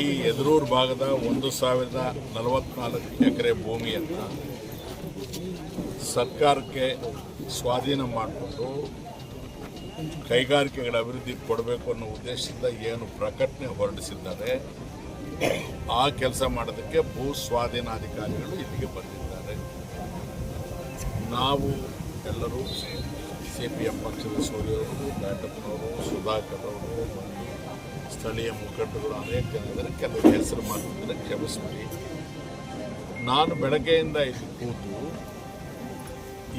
ಈ ಎದುರೂರು ಭಾಗದ ಒಂದು ಸಾವಿರದ ನಲವತ್ನಾಲ್ಕು ಎಕರೆ ಭೂಮಿಯನ್ನು ಸರ್ಕಾರಕ್ಕೆ ಸ್ವಾಧೀನ ಮಾಡಿಕೊಂಡು ಕೈಗಾರಿಕೆಗಳ ಅಭಿವೃದ್ಧಿ ಕೊಡಬೇಕು ಅನ್ನೋ ಉದ್ದೇಶದಿಂದ ಏನು ಪ್ರಕಟಣೆ ಹೊರಡಿಸಿದ್ದಾರೆ, ಆ ಕೆಲಸ ಮಾಡೋದಕ್ಕೆ ಭೂ ಸ್ವಾಧೀನಾಧಿಕಾರಿಗಳು ಇಲ್ಲಿಗೆ ಬಂದಿದ್ದಾರೆ. ನಾವು ಎಲ್ಲರೂ ಸಿ ಪಿ ಎಂ ಪಕ್ಷದ ಸೂರ್ಯವರು ಬ್ಯಾಟಪ್ಪನವರು ಸುಧಾಕರ್ ಅವರು ಸ್ಥಳೀಯ ಮುಖಂಡರು ಅನೇಕ ಜನ ಇದ್ದಾರೆ ಕೆಲವು ಹೆಸರು ಮಾಡ್ತಿದ್ದಾರೆ ಕ್ಷಮಿಸ್ಬಿಡಿ ನಾನು ಬೆಳಗ್ಗೆಯಿಂದ ಇಲ್ಲಿ ಕೂತು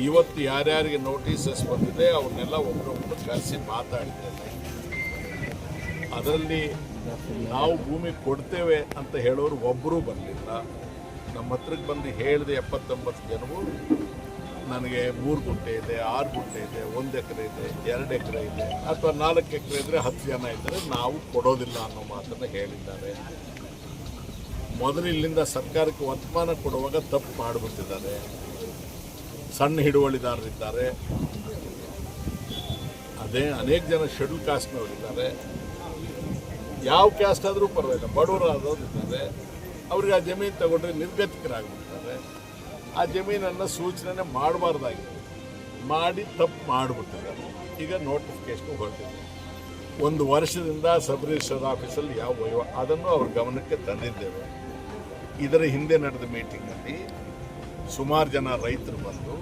ಇವತ್ತು ಯಾರ್ಯಾರಿಗೆ ನೋಟಿಸಸ್ ಬಂದಿದೆ, ಅವ್ರನ್ನೆಲ್ಲ ಒಬ್ಬರೊಬ್ಬರು ಕರೆಸಿ ಮಾತಾಡಿದ್ದೇನೆ ಅದರಲ್ಲಿ ನಾವು ಭೂಮಿ ಕೊಡ್ತೇವೆ ಅಂತ ಹೇಳೋರು ಒಬ್ಬರೂ ಬರಲಿಲ್ಲ ನಮ್ಮ ಹತ್ರಕ್ಕೆ ಬಂದು ಹೇಳಿದ ಎಪ್ಪತ್ತೊಂಬತ್ತು ಜನವು ನನಗೆ ಮೂರು ಗುಂಟೆ ಇದೆ, ಆರು ಗುಂಟೆ ಇದೆ, ಒಂದು ಎಕರೆ ಇದೆ ಎರಡು ಎಕರೆ ಇದೆ, ಅಥವಾ ನಾಲ್ಕು ಎಕರೆ ಇದ್ದರೆ ಹತ್ತು ಜನ ಇದ್ದರೆ, ನಾವು ಕೊಡೋದಿಲ್ಲ ಅನ್ನೋ ಮಾತನ್ನು ಹೇಳಿದ್ದಾರೆ. ಮೊದಲು ಇಲ್ಲಿಂದ ಸರ್ಕಾರಕ್ಕೆ ವರ್ತಮಾನ ಕೊಡುವಾಗ ತಪ್ಪು ಮಾಡಿಬಿಟ್ಟಿದ್ದಾರೆ. ಸಣ್ಣ ಹಿಡುವಳಿದಾರರಿದ್ದಾರೆ. ಅದೇ ಅನೇಕ ಜನ ಶೆಡ್ಯೂಲ್ ಕಾಸ್ಟ್ನವರಿದ್ದಾರೆ ಯಾವ ಕ್ಯಾಸ್ಟ್ ಆದರೂ ಪರವಾಗಿಲ್ಲ ಬಡವರಾದವ್ರು ಇದ್ದಾರೆ ಅವ್ರಿಗೆ ಆ ಜಮೀನು ತಗೊಂಡ್ರೆ ನಿರ್ಗತಿಕರಾಗ್ಬಿಡ್ತಾರೆ. ಆ ಜಮೀನನ್ನು ಸೂಚನೆ ಮಾಡಬಾರ್ದಾಗಿದೆ ಮಾಡಿ ತಪ್ಪು ಮಾಡಿಬಿಟ್ಟಿದ್ದಾರೆ ಈಗ ನೋಟಿಫಿಕೇಶನ್ ಹೊರಟಿದೆ. ಒಂದು ವರ್ಷದಿಂದ ಸಬ್ ರಿಜಿಸ್ಟರ್ ಆಫೀಸಲ್ಲಿ ಯಾವ ವಹಿವ ಅದನ್ನು ಅವ್ರ ಗಮನಕ್ಕೆ ತಂದಿದ್ದೇವೆ. ಇದರ ಹಿಂದೆ ನಡೆದ ಮೀಟಿಂಗಲ್ಲಿ ಸುಮಾರು ಜನ ರೈತರು ಬಂದು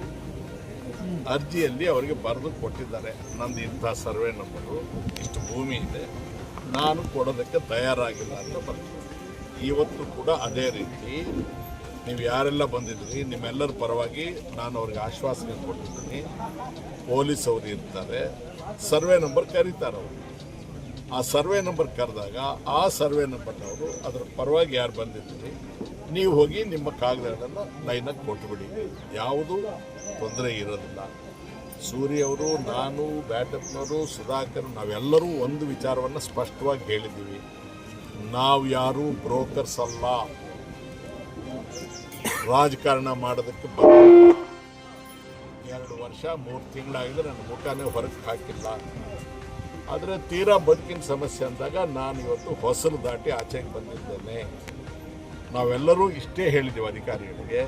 ಅರ್ಜಿಯಲ್ಲಿ ಅವರಿಗೆ ಬರೆದು ಕೊಟ್ಟಿದ್ದಾರೆ. ನಂದು ಇಂಥ ಸರ್ವೆ ನಂಬರು, ಇಷ್ಟು ಭೂಮಿ ಇದೆ, ನಾನು ಕೊಡೋದಕ್ಕೆ ತಯಾರಾಗಿಲ್ಲ ಅಂತ ಬರ್ತೀನಿ ಇವತ್ತು ಕೂಡ ಅದೇ ರೀತಿ ನೀವು ಯಾರೆಲ್ಲ ಬಂದಿದ್ದೀರಿ, ನಿಮ್ಮೆಲ್ಲರ ಪರವಾಗಿ ನಾನು ಅವ್ರಿಗೆ ಆಶ್ವಾಸನೆ ಕೊಟ್ಟಿದ್ದೀನಿ ಪೊಲೀಸ್ ಅವರು ಇರ್ತಾರೆ. ಸರ್ವೆ ನಂಬರ್ ಕರೀತಾರೆ ಅವರು. ಆ ಸರ್ವೆ ನಂಬರ್ ಕರೆದಾಗ ಆ ಸರ್ವೆ ನಂಬರ್ನವರು ಅದರ ಪರವಾಗಿ ಯಾರು ಬಂದಿದ್ದೀರಿ, ನೀವು ಹೋಗಿ ನಿಮ್ಮ ಕಾಗದಗಳನ್ನು ಲೈನಾಗಿ ಕೊಟ್ಟುಬಿಡಿ ಯಾವುದೂ ತೊಂದರೆ ಇರೋದಿಲ್ಲ. ಸೂರ್ಯವರು ನಾನು, ಬ್ಯಾಟಪ್ನವರು, ಸುಧಾಕರ್, ನಾವೆಲ್ಲರೂ ಒಂದು ವಿಚಾರವನ್ನು ಸ್ಪಷ್ಟವಾಗಿ ಹೇಳಿದ್ದೀವಿ. ನಾವು ಯಾರೂ ಬ್ರೋಕರ್ಸ್ ಅಲ್ಲ. ರಾಜಕಾರಣ ಮಾಡೋದಕ್ಕೆ. ಎರಡು ವರ್ಷ ಮೂರು ತಿಂಗಳಾಗಿದೆ ನನ್ನ ಮುಖನೇ ಹೊರಗೆ ಹಾಕಿಲ್ಲ. ಆದರೆ ತೀರಾ ಬದುಕಿನ ಸಮಸ್ಯೆ ಅಂದಾಗ ನಾನು ಇವತ್ತು ಹೊಸಲು ದಾಟಿ ಆಚೆಗೆ ಬಂದಿದ್ದೇನೆ. ನಾವೆಲ್ಲರೂ ಇಷ್ಟೇ ಹೇಳಿದ್ದೀವಿ ಅಧಿಕಾರಿಗಳಿಗೆ.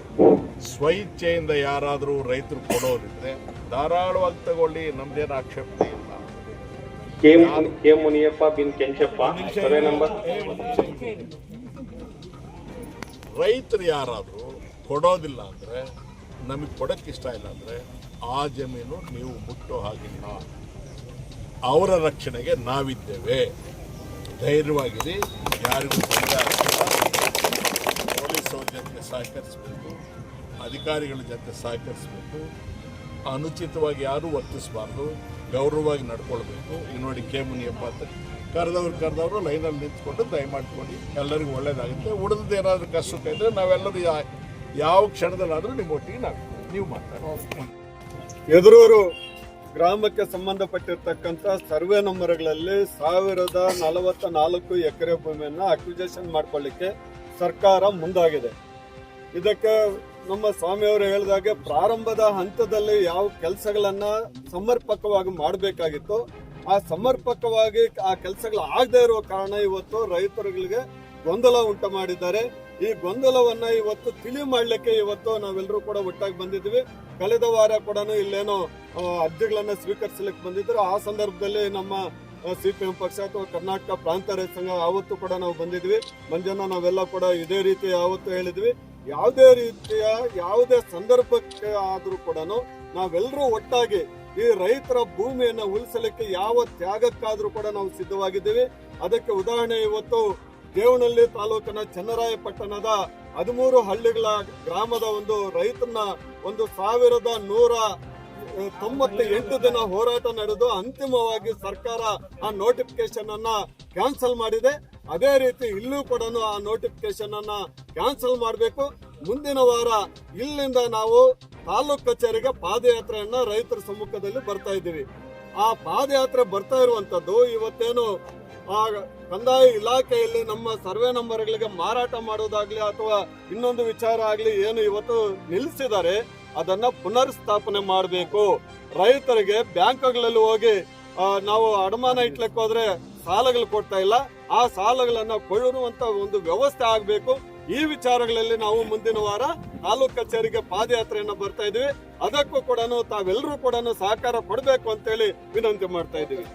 ಸ್ವಇಚ್ಛೆಯಿಂದ ಯಾರಾದರೂ ರೈತರು ಕೊಡೋರಿದ್ರೆ ಧಾರಾಳವಾಗಿ ತಗೊಳ್ಳಿ ನಮ್ದೇನು ಆಕ್ಷೇಪಣೆ ಇಲ್ಲ. ಕೆ ಮುನಿಯಪ್ಪ ಬಿನ್ ಕೆಂಚಪ್ಪ. ರೈತರು ಯಾರಾದರೂ ಕೊಡೋದಿಲ್ಲ ಅಂದರೆ, ನಮಗೆ ಕೊಡೋಕ್ಕೆ ಇಷ್ಟ ಇಲ್ಲ ಅಂದರೆ, ಆ ಜಮೀನು ನೀವು ಮುಟ್ಟೋ ಹಾಗಿಲ್ಲ ಅವರ ರಕ್ಷಣೆಗೆ ನಾವಿದ್ದೇವೆ. ಧೈರ್ಯವಾಗಿರಿ. ಯಾರಿಗೂ ಪೊಲೀಸ್ ಜೊತೆ ಸಹಕರಿಸಬೇಕು. ಅಧಿಕಾರಿಗಳ ಜೊತೆ ಸಹಕರಿಸಬೇಕು. ಅನುಚಿತವಾಗಿ ಯಾರೂ ವರ್ತಿಸಬಾರ್ದು. ಗೌರವವಾಗಿ ನಡ್ಕೊಳ್ಬೇಕು. ಈ ನೋಡಿ ಕೆ ಮುನಿಯಪ್ಪ ಅಂತ ಕರೆದವ್ರು ಕರೆದವರು ಲೈನಲ್ಲಿ ನಿಂತ್ಕೊಂಡು ದಯಮಾಡ್ಕೊಂಡು ಎಲ್ಲರಿಗೂ ಒಳ್ಳೇದಾಗುತ್ತೆ. ಉಳಿದದ್ದು ಏನಾದರೂ ಕಷ್ಟ ಇದ್ದರೆ ನಾವೆಲ್ಲರೂ ಯಾವ ಕ್ಷಣದಲ್ಲಾದರೂ ನಿಮ್ಮ ಒಟ್ಟಿಗೆ ನಾವು ನೀವು ಮಾತಾಡಿ. ಎದುರೂರು ಗ್ರಾಮಕ್ಕೆ ಸಂಬಂಧಪಟ್ಟಿರ್ತಕ್ಕಂಥ ಸರ್ವೆ ನಂಬರ್ಗಳಲ್ಲಿ ಸಾವಿರದ ನಲವತ್ತ ನಾಲ್ಕು ಎಕರೆ ಭೂಮಿಯನ್ನು ಅಕ್ವಿಜೇಷನ್ ಮಾಡ್ಕೊಳ್ಳಿಕ್ಕೆ ಸರ್ಕಾರ ಮುಂದಾಗಿದೆ. ಇದಕ್ಕೆ ನಮ್ಮ ಸ್ವಾಮಿಯವರು ಹೇಳಿದಾಗೆ ಪ್ರಾರಂಭದ ಹಂತದಲ್ಲಿ ಯಾವ ಕೆಲಸಗಳನ್ನು ಸಮರ್ಪಕವಾಗಿ ಮಾಡಬೇಕಾಗಿತ್ತು ಆ ಸಮರ್ಪಕವಾಗಿ ಆ ಕೆಲಸಗಳು ಆಗದೆ ಇರುವ ಕಾರಣ ಇವತ್ತು ರೈತರುಗಳಿಗೆ ಗೊಂದಲ ಉಂಟು ಮಾಡಿದ್ದಾರೆ. ಈ ಗೊಂದಲವನ್ನ ಇವತ್ತು ತಿಳಿ ಮಾಡ್ಲಿಕ್ಕೆ ಇವತ್ತು ನಾವೆಲ್ಲರೂ ಕೂಡ ಒಟ್ಟಾಗಿ ಬಂದಿದ್ವಿ ಕಳೆದ ವಾರ ಕೂಡ ಇಲ್ಲೇನೋ ಅರ್ಜಿಗಳನ್ನ ಸ್ವೀಕರಿಸಲಿಕ್ಕೆ ಬಂದಿದ್ರು. ಆ ಸಂದರ್ಭದಲ್ಲಿ ನಮ್ಮ ಸಿಪಿಎಂ ಪಕ್ಷ ಅಥವಾ ಕರ್ನಾಟಕ ಪ್ರಾಂತ ರೈತ ಸಂಘ ಆವತ್ತು ಕೂಡ ನಾವು ಬಂದಿದ್ವಿ ಮಂಜನ ನಾವೆಲ್ಲ ಕೂಡ ಇದೇ ರೀತಿ ಯಾವತ್ತು ಹೇಳಿದ್ವಿ ಯಾವುದೇ ರೀತಿಯ, ಯಾವುದೇ ಸಂದರ್ಭಕ್ಕೆ ಆದರೂ ಕೂಡ ನಾವೆಲ್ಲರೂ ಒಟ್ಟಾಗಿ ಈ ರೈತರ ಭೂಮಿಯನ್ನ ಉಳಿಸಲಿಕ್ಕೆ ಯಾವ ತ್ಯಾಗಕ್ಕಾದ್ರೂ ಕೂಡ ನಾವು ಸಿದ್ಧವಾಗಿದ್ದೇವೆ. ಅದಕ್ಕೆ ಉದಾಹರಣೆ, ಇವತ್ತು ದೇವನಹಳ್ಳಿ ತಾಲೂಕಿನ ಚನ್ನರಾಯಪಟ್ಟಣದ ಹದಿಮೂರು ಹಳ್ಳಿಗಳ ಗ್ರಾಮದ ಒಂದು ರೈತನ ಒಂದು ಸಾವಿರದ ನೂರ ತೊಂಬತ್ತ ಎಂಟು ದಿನ ಹೋರಾಟ ನಡೆದು ಅಂತಿಮವಾಗಿ ಸರ್ಕಾರ ಆ ನೋಟಿಫಿಕೇಶನ್ ಅನ್ನ ಕ್ಯಾನ್ಸಲ್ ಮಾಡಿದೆ. ಅದೇ ರೀತಿ ಇಲ್ಲೂ ಕೂಡ ಆ ನೋಟಿಫಿಕೇಶನ್ ಅನ್ನ ಕ್ಯಾನ್ಸಲ್ ಮಾಡಬೇಕು. ಮುಂದಿನ ವಾರ ಇಲ್ಲಿಂದ ನಾವು ತಾಲೂಕ್ ಕಚೇರಿಗೆ ಪಾದಯಾತ್ರೆಯನ್ನ ರೈತರ ಸಮ್ಮುಖದಲ್ಲಿ ಬರ್ತಾ ಇದ್ದೀವಿ. ಆ ಪಾದಯಾತ್ರೆ ಬರ್ತಾ ಇರುವಂತದ್ದು ಇವತ್ತೇನು ಆ ಕಂದಾಯ ಇಲಾಖೆಯಲ್ಲಿ ನಮ್ಮ ಸರ್ವೆ ನಂಬರ್ಗಳಿಗೆ ಮಾರಾಟ ಮಾಡೋದಾಗ್ಲಿ ಅಥವಾ ಇನ್ನೊಂದು ವಿಚಾರ ಆಗ್ಲಿ ಏನು ಇವತ್ತು ನಿಲ್ಲಿಸಿದ್ದಾರೆ, ಅದನ್ನ ಪುನರ್ ಸ್ಥಾಪನೆ ಮಾಡಬೇಕು. ರೈತರಿಗೆ ಬ್ಯಾಂಕ್ಗಳಲ್ಲಿ ಹೋಗಿ ನಾವು ಅಡಮಾನ ಇಟ್ಲಕ್ಕೆ ಹೋದ್ರೆ ಸಾಲಗಳು ಕೊಡ್ತಾ ಇಲ್ಲ. ಆ ಸಾಲಗಳನ್ನ ಕೊಳ್ಳುವಂತ ಒಂದು ವ್ಯವಸ್ಥೆ ಆಗಬೇಕು. ಈ ವಿಚಾರಗಳಲ್ಲಿ ನಾವು ಮುಂದಿನ ವಾರ ತಾಲೂಕ್ ಕಚೇರಿಗೆ ಪಾದಯಾತ್ರೆಯನ್ನ ಬರ್ತಾ ಇದೀವಿ ಅದಕ್ಕೂ ಕೂಡ ತಾವೆಲ್ಲರೂ ಕೂಡ ಸಹಕಾರ ಕೊಡಬೇಕು ಅಂತೇಳಿ ವಿನಂತಿ ಮಾಡ್ತಾ ಇದೀವಿ